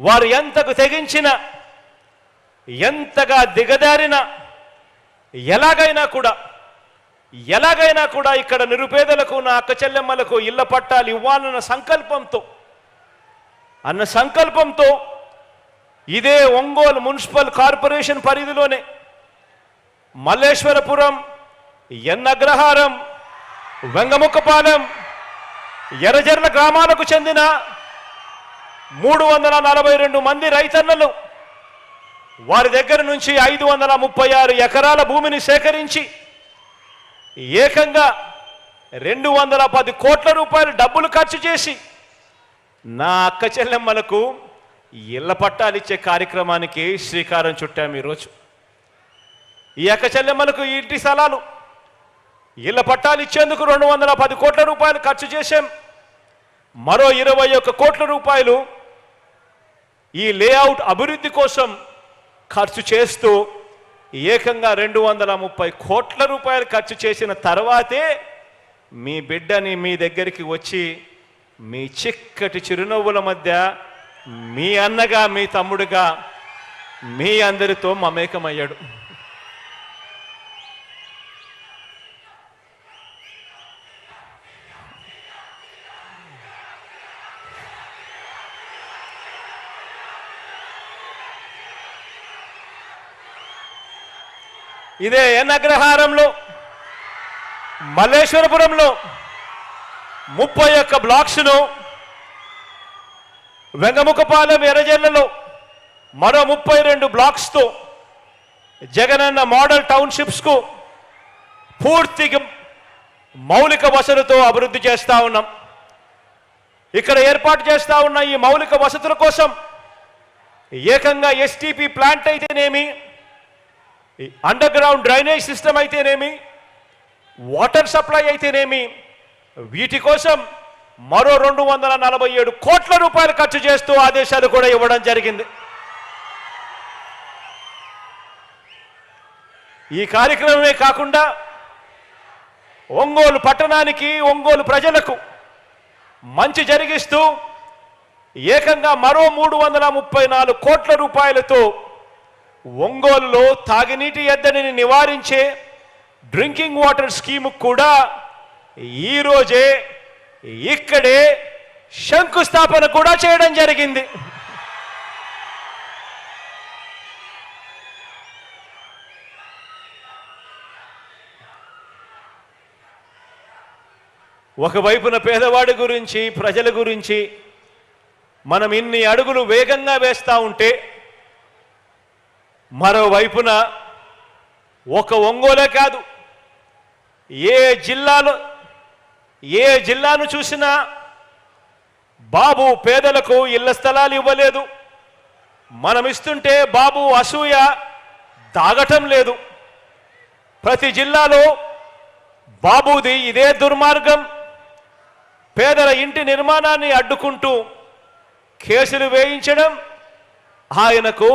వారు ఎంతకు తెగించిన ఎంతగా దిగదారిన ఎలాగైనా కూడా ఎలాగైనా కూడా ఇక్కడ నిరుపేదలకు నా అక్క చెల్లెమ్మలకు ఇళ్ళ పట్టాలు ఇవ్వాలన్న సంకల్పంతో అన్న సంకల్పంతో ఇదే ఒంగోలు మున్సిపల్ కార్పొరేషన్ పరిధిలోనే మల్లేశ్వరపురం ఎన్నగ్రహారం వెంగముక్కపాలెం ఎర్రజర్ల గ్రామాలకు చెందిన మూడు వందల నలభై రెండు మంది రైతన్నలు వారి దగ్గర నుంచి ఐదు వందల ముప్పై ఆరు ఎకరాల భూమిని సేకరించి ఏకంగా రెండు వందల పది కోట్ల రూపాయలు డబ్బులు ఖర్చు చేసి నా అక్క చెల్లెమ్మలకు ఇళ్ళ పట్టాలు ఇచ్చే కార్యక్రమానికి శ్రీకారం చుట్టాము ఈరోజు. ఈ అక్క చెల్లెమ్మలకు ఇంటి స్థలాలు ఇళ్ళ పట్టాలు ఇచ్చేందుకు రెండు వందల పది కోట్ల రూపాయలు ఖర్చు చేశాం. మరో ఇరవై ఒక్క కోట్ల రూపాయలు ఈ లేఅవుట్ అభివృద్ధి కోసం ఖర్చు చేస్తూ ఏకంగా రెండు వందల ముప్పై కోట్ల రూపాయలు ఖర్చు చేసిన తర్వాతే మీ బిడ్డని మీ దగ్గరికి వచ్చి మీ చిక్కటి చిరునవ్వుల మధ్య మీ అన్నగా మీ తమ్ముడుగా మీ అందరితో మమేకమయ్యాడు. ఇదే ఎన్ అగ్రహారంలో మల్లేశ్వరపురంలో ముప్పై ఒక్క బ్లాక్స్ను వెంగముఖపాలెం ఎర్రజల్లలో మరో ముప్పై రెండు బ్లాక్స్తో జగనన్న మోడల్ టౌన్షిప్స్కు పూర్తిగా మౌలిక వసతులతో అభివృద్ధి చేస్తూ ఉన్నాం. ఇక్కడ ఏర్పాటు చేస్తూ ఉన్న ఈ మౌలిక వసతుల కోసం ఏకంగా ఎస్టీపీ ప్లాంట్ అయితేనేమి అండర్ గ్రౌండ్ డ్రైనేజ్ సిస్టమ్ అయితేనేమి వాటర్ సప్లై అయితేనేమి వీటి కోసం మరో రెండు వందల నలభై ఏడు కోట్ల రూపాయలు ఖర్చు చేస్తూ ఆదేశాలు కూడా ఇవ్వడం జరిగింది. ఈ కార్యక్రమమే కాకుండా ఒంగోలు పట్టణానికి ఒంగోలు ప్రజలకు మంచి జరిగిస్తూ ఏకంగా మరో మూడు వందల ముప్పై నాలుగు కోట్ల రూపాయలతో ఒంగోలులో తాగినీటి ఎద్దడిని నివారించే డ్రింకింగ్ వాటర్ స్కీమ్ కూడా ఈరోజే ఇక్కడే శంకుస్థాపన కూడా చేయడం జరిగింది. ఒకవైపున పేదవాడి గురించి ప్రజల గురించి మనం ఇన్ని అడుగులు వేగంగా వేస్తా ఉంటే మరోవైపున ఒక ఒంగోలే కాదు. ఏ జిల్లాలో ఏ జిల్లాను చూసినా బాబు పేదలకు ఇళ్ళ స్థలాలు ఇవ్వలేదు. మనం ఇస్తుంటే బాబు అసూయ దాగటం లేదు. ప్రతి జిల్లాలో బాబుది ఇదే దుర్మార్గం. పేదల ఇంటి నిర్మాణాన్ని అడ్డుకుంటూ కేసులు వేయించడం ఆయనకు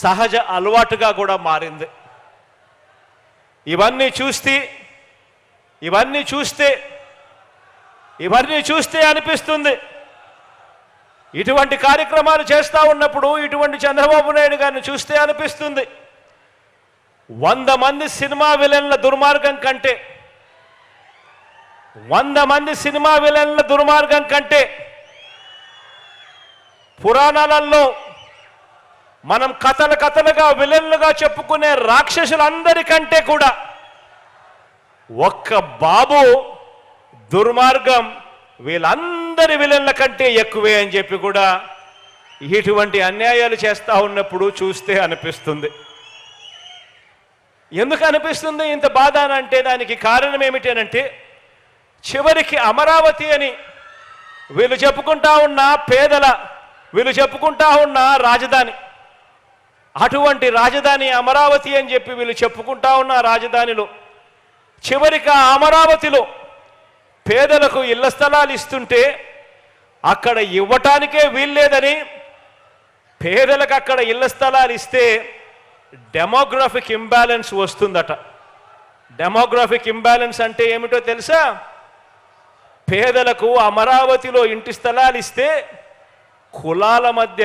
సహజ అలవాటుగా కూడా మారింది. ఇవన్నీ చూస్తే ఇవన్నీ చూస్తే ఇవన్నీ చూస్తే అనిపిస్తుంది. ఇటువంటి కార్యక్రమాలు చేస్తూ ఉన్నప్పుడు ఇటువంటి చంద్రబాబు నాయుడు గారిని చూస్తే అనిపిస్తుంది. వంద మంది సినిమా విలన్ల దుర్మార్గం కంటే వంద మంది సినిమా విలన్ల దుర్మార్గం కంటే పురాణాలలో మనం కథలు కథలుగా విలన్లుగా చెప్పుకునే రాక్షసులందరికంటే కూడా ఒక్క బాబు దుర్మార్గం వీళ్ళందరి విలన్ల కంటే ఎక్కువే అని చెప్పి కూడా ఇటువంటి అన్యాయాలు చేస్తూ ఉన్నప్పుడు చూస్తే అనిపిస్తుంది. ఎందుకు అనిపిస్తుంది ఇంత బాధ అని అంటే దానికి కారణం ఏమిటి అని అంటే చివరికి అమరావతి అని వీళ్ళు చెప్పుకుంటా ఉన్న పేదల వీళ్ళు చెప్పుకుంటా ఉన్న రాజధాని అటువంటి రాజధాని అమరావతి అని చెప్పి వీళ్ళు చెప్పుకుంటా ఉన్న రాజధానిలో చివరికి అమరావతిలో పేదలకు ఇళ్ళ స్థలాలు ఇస్తుంటే అక్కడ ఇవ్వటానికే వీల్లేదని పేదలకు అక్కడ ఇళ్ళ స్థలాలు ఇస్తే డెమోగ్రఫిక్ ఇంబ్యాలెన్స్ వస్తుందట. డెమోగ్రఫిక్ ఇంబ్యాలెన్స్ అంటే ఏమిటో తెలుసా? పేదలకు అమరావతిలో ఇంటి స్థలాలు ఇస్తే కులాల మధ్య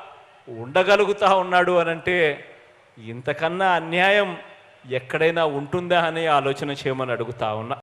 ఉండగలుగుతా ఉన్నాడు అనంటే ఇంతకన్నా అన్యాయం ఎక్కడైనా ఉంటుందా అనే ఆలోచన చేయమని అడుగుతా ఉన్నా.